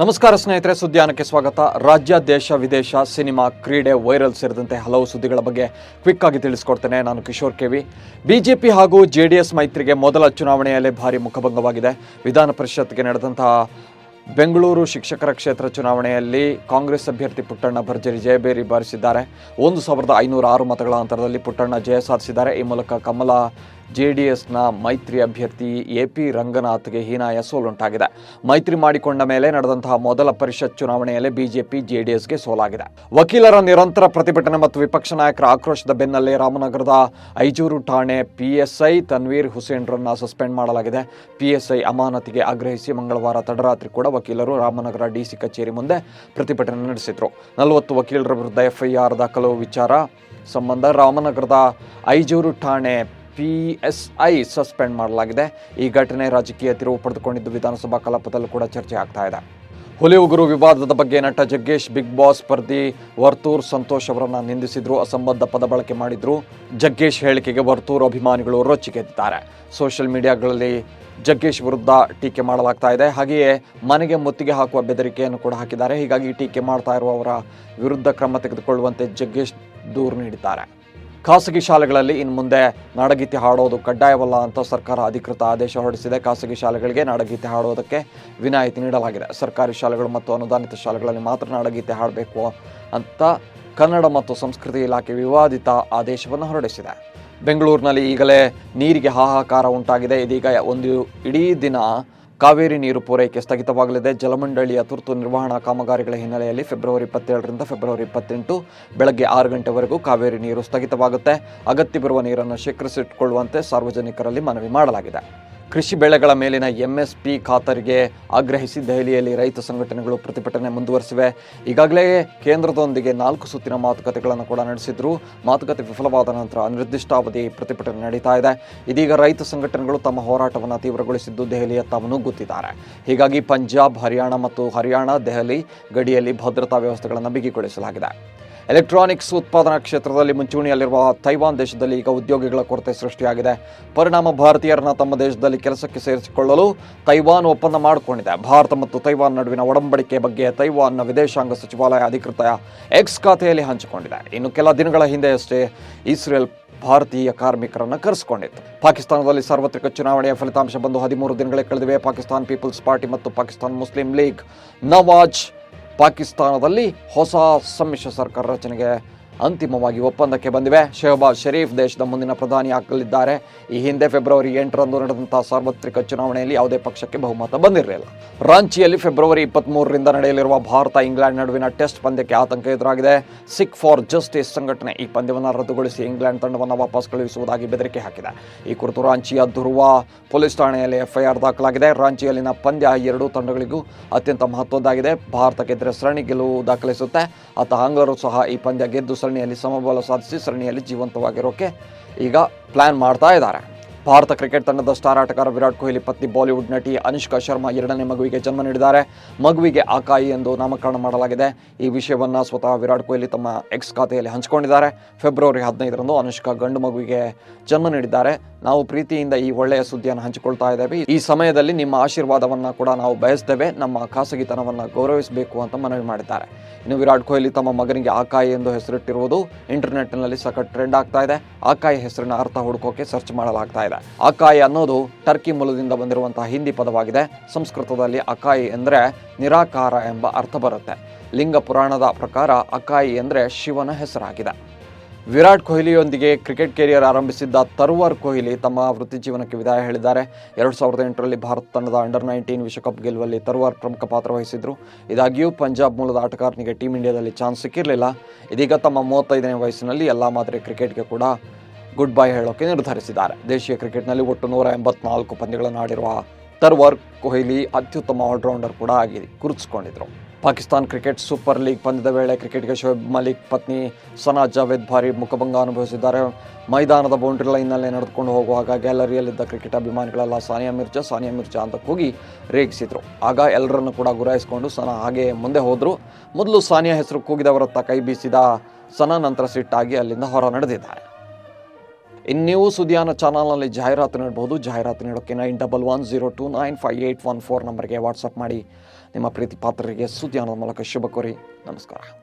ನಮಸ್ಕಾರ ಸ್ನೇಹಿತರೆ, ಸುದ್ದಿಯಾನಕ್ಕೆ ಸ್ವಾಗತ. ರಾಜ್ಯ, ದೇಶ, ವಿದೇಶ, ಸಿನಿಮಾ, ಕ್ರೀಡೆ, ವೈರಲ್ ಸೇರಿದಂತೆ ಹಲವು ಸುದ್ದಿಗಳ ಬಗ್ಗೆ ಕ್ವಿಕ್ ಆಗಿ ತಿಳಿಸ್ಕೊಡ್ತೇನೆ. ನಾನು ಕಿಶೋರ್ ಕೆವಿ ಬಿಜೆಪಿ ಹಾಗೂ ಜೆಡಿಎಸ್ ಮೈತ್ರಿಗೆ ಮೊದಲ ಚುನಾವಣೆಯಲ್ಲೇ ಭಾರಿ ಮುಖಭಂಗವಾಗಿದೆ. ವಿಧಾನ ಪರಿಷತ್ಗೆ ನಡೆದಂತಹ ಬೆಂಗಳೂರು ಶಿಕ್ಷಕರ ಕ್ಷೇತ್ರ ಚುನಾವಣೆಯಲ್ಲಿ ಕಾಂಗ್ರೆಸ್ ಅಭ್ಯರ್ಥಿ ಪುಟ್ಟಣ್ಣ ಭರ್ಜರಿ ಜಯಬೇರಿ ಬಾರಿಸಿದ್ದಾರೆ. ಒಂದು ಸಾವಿರದ ಐನೂರ ಆರು ಮತಗಳ ಅಂತರದಲ್ಲಿ ಪುಟ್ಟಣ್ಣ ಜಯ ಸಾಧಿಸಿದ್ದಾರೆ. ಈ ಮೂಲಕ ಕಮಲ ಜೆಡಿಎಸ್ನ ಮೈತ್ರಿ ಅಭ್ಯರ್ಥಿ ಎ ಪಿ ರಂಗನಾಥ್ಗೆ ಹೀನಾಯ ಸೋಲುಂಟಾಗಿದೆ. ಮೈತ್ರಿ ಮಾಡಿಕೊಂಡ ಮೇಲೆ ನಡೆದಂತಹ ಮೊದಲ ಪರಿಷತ್ ಚುನಾವಣೆಯಲ್ಲಿ ಬಿಜೆಪಿ ಎಸ್ಗೆ ಸೋಲಾಗಿದೆ. ವಕೀಲರ ನಿರಂತರ ಪ್ರತಿಭಟನೆ ಮತ್ತು ವಿಪಕ್ಷ ನಾಯಕರ ಆಕ್ರೋಶದ ಬೆನ್ನಲ್ಲೇ ರಾಮನಗರದ ಐಜೂರು ಠಾಣೆ ಪಿಎಸ್ಐ ತನ್ವೀರ್ ಹುಸೇನ್ರನ್ನ ಸಸ್ಪೆಂಡ್ ಮಾಡಲಾಗಿದೆ. ಪಿಎಸ್ಐ ಅಮಾನತಿಗೆ ಆಗ್ರಹಿಸಿ ಮಂಗಳವಾರ ತಡರಾತ್ರಿ ಕೂಡ ವಕೀಲರು ರಾಮನಗರ ಡಿಸಿ ಕಚೇರಿ ಮುಂದೆ ಪ್ರತಿಭಟನೆ ನಡೆಸಿದರು. ನಲವತ್ತು ವಕೀಲರ ವಿರುದ್ಧ ಎಫ್ಐಆರ್ ದಾಖಲು ವಿಚಾರ ಸಂಬಂಧ ರಾಮನಗರದ ಐಜೂರು ಠಾಣೆ ಪಿಎಸ್ಐ ಸಸ್ಪೆಂಡ್ ಮಾಡಲಾಗಿದೆ. ಈ ಘಟನೆ ರಾಜಕೀಯ ತಿರುವು ಪಡೆದುಕೊಂಡಿದ್ದು ವಿಧಾನಸಭಾ ಕಲಾಪದಲ್ಲೂ ಕೂಡ ಚರ್ಚೆ ಆಗ್ತಾ ಇದೆ. ಹುಲಿ ಉಗುರು ವಿವಾದದ ಬಗ್ಗೆ ನಟ ಜಗ್ಗೇಶ್ ಬಿಗ್ ಬಾಸ್ ಸ್ಪರ್ಧಿ ವರ್ತೂರ್ ಸಂತೋಷ್ ಅವರನ್ನು ನಿಂದಿಸಿದ್ರು, ಅಸಂಬದ್ಧ ಪದ ಬಳಕೆ ಮಾಡಿದ್ರು. ಜಗ್ಗೇಶ್ ಹೇಳಿಕೆಗೆ ವರ್ತೂರ್ ಅಭಿಮಾನಿಗಳು ರೊಚ್ಚಿಗೆದ್ದಿದ್ದಾರೆ ಸೋಷಿಯಲ್ ಮೀಡಿಯಾಗಳಲ್ಲಿ ಜಗ್ಗೇಶ್ ವಿರುದ್ಧ ಟೀಕೆ ಮಾಡಲಾಗ್ತಾ ಇದೆ. ಹಾಗೆಯೇ ಮನೆಗೆ ಮುತ್ತಿಗೆ ಹಾಕುವ ಬೆದರಿಕೆಯನ್ನು ಕೂಡ ಹಾಕಿದ್ದಾರೆ. ಹೀಗಾಗಿ ಟೀಕೆ ಮಾಡ್ತಾ ಇರುವವರ ವಿರುದ್ಧ ಕ್ರಮ ತೆಗೆದುಕೊಳ್ಳುವಂತೆ ಜಗ್ಗೇಶ್ ದೂರು ನೀಡಿದ್ದಾರೆ. ಖಾಸಗಿ ಶಾಲೆಗಳಲ್ಲಿ ಇನ್ನು ಮುಂದೆ ನಾಡಗೀತೆ ಹಾಡೋದು ಕಡ್ಡಾಯವಲ್ಲ ಅಂತ ಸರ್ಕಾರ ಅಧಿಕೃತ ಆದೇಶ ಹೊರಡಿಸಿದೆ. ಖಾಸಗಿ ಶಾಲೆಗಳಿಗೆ ನಾಡಗೀತೆ ಹಾಡೋದಕ್ಕೆ ವಿನಾಯಿತಿ ನೀಡಲಾಗಿದೆ. ಸರ್ಕಾರಿ ಶಾಲೆಗಳು ಮತ್ತು ಅನುದಾನಿತ ಶಾಲೆಗಳಲ್ಲಿ ಮಾತ್ರ ನಾಡಗೀತೆ ಹಾಡಬೇಕು ಅಂತ ಕನ್ನಡ ಮತ್ತು ಸಂಸ್ಕೃತಿ ಇಲಾಖೆ ವಿವಾದಿತ ಆದೇಶವನ್ನು ಹೊರಡಿಸಿದೆ. ಬೆಂಗಳೂರಿನಲ್ಲಿ ಈಗಲೇ ನೀರಿಗೆ ಹಾಹಾಕಾರ ಉಂಟಾಗಿದೆ. ಇದೀಗ ಒಂದು ಇಡೀ ದಿನ ಕಾವೇರಿ ನೀರು ಪೂರೈಕೆ ಸ್ಥಗಿತವಾಗಲಿದೆ. ಜಲಮಂಡಳಿಯ ತುರ್ತು ನಿರ್ವಹಣಾ ಕಾಮಗಾರಿಗಳ ಹಿನ್ನೆಲೆಯಲ್ಲಿ ಫೆಬ್ರವರಿ ಇಪ್ಪತ್ತೇಳರಿಂದ ಫೆಬ್ರವರಿ ಇಪ್ಪತ್ತೆಂಟು ಬೆಳಗ್ಗೆ ಆರು ಗಂಟೆವರೆಗೂ ಕಾವೇರಿ ನೀರು ಸ್ಥಗಿತವಾಗುತ್ತೆ. ಅಗತ್ಯವಿರುವ ನೀರನ್ನು ಶೇಖರಿಸಿಟ್ಟುಕೊಳ್ಳುವಂತೆ ಸಾರ್ವಜನಿಕರಲ್ಲಿ ಮನವಿ ಮಾಡಲಾಗಿದೆ. ಕೃಷಿ ಬೆಳೆಗಳ ಮೇಲಿನ ಎಂಎಸ್ಪಿ ಖಾತರಿಗೆ ಆಗ್ರಹಿಸಿ ದೆಹಲಿಯಲ್ಲಿ ರೈತ ಸಂಘಟನೆಗಳು ಪ್ರತಿಭಟನೆ ಮುಂದುವರೆಸಿವೆ. ಈಗಾಗಲೇ ಕೇಂದ್ರದೊಂದಿಗೆ ನಾಲ್ಕು ಸುತ್ತಿನ ಮಾತುಕತೆಗಳನ್ನು ಕೂಡ ನಡೆಸಿದ್ರು. ಮಾತುಕತೆ ವಿಫಲವಾದ ನಂತರ ಅನಿರ್ದಿಷ್ಟಾವಧಿ ಪ್ರತಿಭಟನೆ ನಡೀತಾ ಇದೆ. ಇದೀಗ ರೈತ ಸಂಘಟನೆಗಳು ತಮ್ಮ ಹೋರಾಟವನ್ನು ತೀವ್ರಗೊಳಿಸಿದ್ದು ದೆಹಲಿಯತ್ತ ಮುನುಗ್ಗುತ್ತಿದ್ದಾರೆ ಹೀಗಾಗಿ ಪಂಜಾಬ್, ಹರಿಯಾಣ ಮತ್ತು ಹರಿಯಾಣ, ದೆಹಲಿ ಗಡಿಯಲ್ಲಿ ಭದ್ರತಾ ವ್ಯವಸ್ಥೆಗಳನ್ನು ಬಿಗಿಗೊಳಿಸಲಾಗಿದೆ. ಎಲೆಕ್ಟ್ರಾನಿಕ್ಸ್ ಉತ್ಪಾದನಾ ಕ್ಷೇತ್ರದಲ್ಲಿ ಮುಂಚೂಣಿಯಲ್ಲಿರುವ ತೈವಾನ್ ದೇಶದಲ್ಲಿ ಈಗ ಉದ್ಯೋಗಿಗಳ ಕೊರತೆ ಸೃಷ್ಟಿಯಾಗಿದೆ. ಪರಿಣಾಮ ಭಾರತೀಯರನ್ನ ತಮ್ಮ ದೇಶದಲ್ಲಿ ಕೆಲಸಕ್ಕೆ ಸೇರಿಸಿಕೊಳ್ಳಲು ತೈವಾನ್ ಒಪ್ಪಂದ ಮಾಡಿಕೊಂಡಿದೆ. ಭಾರತ ಮತ್ತು ತೈವಾನ್ ನಡುವಿನ ಒಡಂಬಡಿಕೆ ಬಗ್ಗೆ ತೈವಾನ್ನ ವಿದೇಶಾಂಗ ಸಚಿವಾಲಯ ಅಧಿಕೃತ ಎಕ್ಸ್ ಖಾತೆಯಲ್ಲಿ ಹಂಚಿಕೊಂಡಿದೆ. ಇನ್ನು ಕೆಲ ದಿನಗಳ ಹಿಂದೆಯಷ್ಟೇ ಇಸ್ರೇಲ್ ಭಾರತೀಯ ಕಾರ್ಮಿಕರನ್ನು ಕರೆಸಿಕೊಂಡಿತ್ತು. ಪಾಕಿಸ್ತಾನದಲ್ಲಿ ಸಾರ್ವತ್ರಿಕ ಚುನಾವಣೆಯ ಫಲಿತಾಂಶ ಬಂದು ಹದಿಮೂರು ದಿನಗಳೇ ಕಳೆದಿವೆ. ಪಾಕಿಸ್ತಾನ್ ಪೀಪಲ್ಸ್ ಪಾರ್ಟಿ ಮತ್ತು ಪಾಕಿಸ್ತಾನ್ ಮುಸ್ಲಿಂ ಲೀಗ್ ನವಾಜ್ ಪಾಕಿಸ್ತಾನದಲ್ಲಿ ಹೊಸ ಸಮ್ಮಿಶ್ರ ಸರ್ಕಾರ ರಚನೆಗೆ ಅಂತಿಮವಾಗಿ ಒಪ್ಪಂದಕ್ಕೆ ಬಂದಿವೆ. ಶೆಹಬಾಜ್ ಶರೀಫ್ ದೇಶದ ಮುಂದಿನ ಪ್ರಧಾನಿ ಆಗಲಿದ್ದಾರೆ. ಈ ಹಿಂದೆ ಫೆಬ್ರವರಿ ಎಂಟರಂದು ನಡೆದಂತಹ ಸಾರ್ವತ್ರಿಕ ಚುನಾವಣೆಯಲ್ಲಿ ಯಾವುದೇ ಪಕ್ಷಕ್ಕೆ ಬಹುಮತ ಬಂದಿರಲಿಲ್ಲ. ರಾಂಚಿಯಲ್ಲಿ ಫೆಬ್ರವರಿ ಇಪ್ಪತ್ತ್ಮೂರರಿಂದ ನಡೆಯಲಿರುವ ಭಾರತ ಇಂಗ್ಲೆಂಡ್ ನಡುವಿನ ಟೆಸ್ಟ್ ಪಂದ್ಯಕ್ಕೆ ಆತಂಕ ಎದುರಾಗಿದೆ. ಸಿಕ್ ಫಾರ್ ಜಸ್ಟಿಸ್ ಸಂಘಟನೆ ಈ ಪಂದ್ಯವನ್ನು ರದ್ದುಗೊಳಿಸಿ ಇಂಗ್ಲೆಂಡ್ ತಂಡವನ್ನು ವಾಪಸ್ ಕಳುಹಿಸುವುದಾಗಿ ಬೆದರಿಕೆ ಹಾಕಿದೆ. ಈ ಕುರಿತು ರಾಂಚಿಯ ಧ್ರುವ ಪೊಲೀಸ್ ಠಾಣೆಯಲ್ಲಿ ಎಫ್ಐಆರ್ ದಾಖಲಾಗಿದೆ. ರಾಂಚಿಯಲ್ಲಿನ ಪಂದ್ಯ ಎರಡೂ ತಂಡಗಳಿಗೂ ಅತ್ಯಂತ ಮಹತ್ವದ್ದಾಗಿದೆ. ಭಾರತ ಗೆದ್ದರೆ ಸರಣಿ ಗೆಲುವು ದಾಖಲಿಸುತ್ತೆ. ಆತ ಆಂಗ್ಲರು ಸಹ ಈ ಪಂದ್ಯ ಗೆದ್ದು ಸರಣಿಯಲ್ಲಿ ಸಮಬಲ ಸಾಧಿಸಿ ಸರಣಿಯಲ್ಲಿ ಜೀವಂತವಾಗಿರೋಕೆ ಈಗ ಪ್ಲಾನ್ ಮಾಡ್ತಾ ಇದ್ದಾರೆ ಭಾರತ ಕ್ರಿಕೆಟ್ ತಂಡದ ಸ್ಟಾರ್ ಆಟಗಾರ ವಿರಾಟ್ ಕೊಹ್ಲಿ ಪತ್ನಿ ಬಾಲಿವುಡ್ ನಟಿ ಅನುಷ್ಕಾ ಶರ್ಮಾ ಎರಡನೇ ಮಗುವಿಗೆ ಜನ್ಮ ನೀಡಿದ್ದಾರೆ. ಮಗುವಿಗೆ ಆಕಾಯಿ ಎಂದು ನಾಮಕರಣ ಮಾಡಲಾಗಿದೆ. ಈ ವಿಷಯವನ್ನು ಸ್ವತಃ ವಿರಾಟ್ ಕೊಹ್ಲಿ ತಮ್ಮ ಎಕ್ಸ್ ಖಾತೆಯಲ್ಲಿ ಹಂಚಿಕೊಂಡಿದ್ದಾರೆ. ಫೆಬ್ರವರಿ ಹದಿನೈದರಂದು ಅನುಷ್ಕಾ ಗಂಡು ಮಗುವಿಗೆ ಜನ್ಮ ನೀಡಿದ್ದಾರೆ. ನಾವು ಪ್ರೀತಿಯಿಂದ ಈ ಒಳ್ಳೆಯ ಸುದ್ದಿಯನ್ನು ಹಂಚಿಕೊಳ್ತಾ ಇದ್ದೇವೆ. ಈ ಸಮಯದಲ್ಲಿ ನಿಮ್ಮ ಆಶೀರ್ವಾದವನ್ನು ಕೂಡ ನಾವು ಬಯಸ್ತೇವೆ. ನಮ್ಮ ಖಾಸಗಿತನವನ್ನು ಗೌರವಿಸಬೇಕು ಅಂತ ಮನವಿ ಮಾಡಿದ್ದಾರೆ. ಇನ್ನು ವಿರಾಟ್ ಕೊಹ್ಲಿ ತಮ್ಮ ಮಗನಿಗೆ ಆಕಾಯಿ ಎಂದು ಹೆಸರಿಟ್ಟಿರುವುದು ಇಂಟರ್ನೆಟ್ನಲ್ಲಿ ಸಖತ್ ಟ್ರೆಂಡ್ ಆಗ್ತಾ ಇದೆ. ಆಕಾಯಿ ಹೆಸರಿನ ಅರ್ಥ ಹುಡುಕೋಕೆ ಸರ್ಚ್ ಮಾಡಲಾಗ್ತಾ ಇದೆ. ಆಕಾಯಿ ಅನ್ನೋದು ಟರ್ಕಿ ಮೂಲದಿಂದ ಬಂದಿರುವಂತಹ ಹಿಂದಿ ಪದವಾಗಿದೆ. ಸಂಸ್ಕೃತದಲ್ಲಿ ಅಕಾಯಿ ಎಂದರೆ ನಿರಾಕಾರ ಎಂಬ ಅರ್ಥ ಬರುತ್ತೆ. ಲಿಂಗ ಪುರಾಣದ ಪ್ರಕಾರ ಅಕಾಯಿ ಎಂದರೆ ಶಿವನ ಹೆಸರಾಗಿದೆ. ವಿರಾಟ್ ಕೊಹ್ಲಿಯೊಂದಿಗೆ ಕ್ರಿಕೆಟ್ ಕೆರಿಯರ್ ಆರಂಭಿಸಿದ್ದ ತರುವರ್ ಕೊಹ್ಲಿ ತಮ್ಮ ವೃತ್ತಿ ಜೀವನಕ್ಕೆ ವಿದಾಯ ಹೇಳಿದ್ದಾರೆ. ಎರಡು ಸಾವಿರದ ಎಂಟರಲ್ಲಿ ಭಾರತ ತಂಡದ ಅಂಡರ್ ನೈನ್ಟೀನ್ ವಿಶ್ವಕಪ್ ಗೆಲುವಲ್ಲಿ ತರುವರ್ ಪ್ರಮುಖ ಪಾತ್ರ ವಹಿಸಿದ್ರು. ಇದಾಗಿಯೂ ಪಂಜಾಬ್ ಮೂಲದ ಆಟಗಾರನಿಗೆ ಟೀಮ್ ಇಂಡಿಯಾದಲ್ಲಿ ಚಾನ್ಸ್ ಸಿಕ್ಕಿರಲಿಲ್ಲ. ಇದೀಗ ತಮ್ಮ ಮೂವತ್ತೈದನೇ ವಯಸ್ಸಿನಲ್ಲಿ ಎಲ್ಲ ಮಾದರಿ ಕ್ರಿಕೆಟ್ಗೆ ಕೂಡ ಗುಡ್ ಬೈ ಹೇಳೋಕೆ ನಿರ್ಧರಿಸಿದ್ದಾರೆ. ದೇಶೀಯ ಕ್ರಿಕೆಟ್ನಲ್ಲಿ ಒಟ್ಟು ನೂರ ಎಂಬತ್ನಾಲ್ಕು ಪಂದ್ಯಗಳನ್ನು ಆಡಿರುವ ತರ್ವರ್ ಕೊಹ್ಲಿ ಅತ್ಯುತ್ತಮ ಆಲ್ರೌಂಡರ್ ಕೂಡ ಆಗಿ ಗುರುತಿಸಿಕೊಂಡಿದ್ರು. ಪಾಕಿಸ್ತಾನ್ ಕ್ರಿಕೆಟ್ ಸೂಪರ್ ಲೀಗ್ ಪಂದ್ಯದ ವೇಳೆ ಕ್ರಿಕೆಟ್ಗೆ ಶೋಯಬ್ ಮಲಿಕ್ ಪತ್ನಿ ಸನಾ ಜಾವೇದ್ ಭಾರಿ ಮುಖಭಂಗ ಅನುಭವಿಸಿದ್ದಾರೆ. ಮೈದಾನದ ಬೌಂಡ್ರಿ ಲೈನ್ನಲ್ಲೇ ನಡೆದುಕೊಂಡು ಹೋಗುವಾಗ ಗ್ಯಾಲರಿಯಲ್ಲಿದ್ದ ಕ್ರಿಕೆಟ್ ಅಭಿಮಾನಿಗಳೆಲ್ಲ ಸಾನಿಯಾ ಮಿರ್ಜಾ ಸಾನಿಯಾ ಮಿರ್ಜಾ ಅಂತ ಕೂಗಿ ರೇಗಿಸಿದರು. ಆಗ ಎಲ್ಲರನ್ನು ಕೂಡ ಗುರಾಯಿಸಿಕೊಂಡು ಸನಾ ಹಾಗೆ ಮುಂದೆ ಹೋದರು. ಮೊದಲು ಸಾನಿಯಾ ಹೆಸರು ಕೂಗಿದವರತ್ತ ಕೈ ಬೀಸಿದ ಸನಾ ನಂತರ ಸಿಟ್ಟಾಗಿ ಅಲ್ಲಿಂದ ಹೊರ ನಡೆದಿದ್ದಾರೆ. ಇನ್ನು ನೀವು ಚಾನಲ್ನಲ್ಲಿ ಜಾಹೀರಾತು ನೀಡಬಹುದು ಜಾಹೀರಾತು ನೀಡೋಕ್ಕೆ nine double one zero two nine five eight one four ನಂಬರ್ಗೆ ವಾಟ್ಸಪ್ ಮಾಡಿ. ನಿಮ್ಮ ಪ್ರೀತಿ ಪಾತ್ರರಿಗೆ ಸುದ್ದಿಯಾನದ ಮೂಲಕ ಶುಭ ಕೋರಿ. ನಮಸ್ಕಾರ.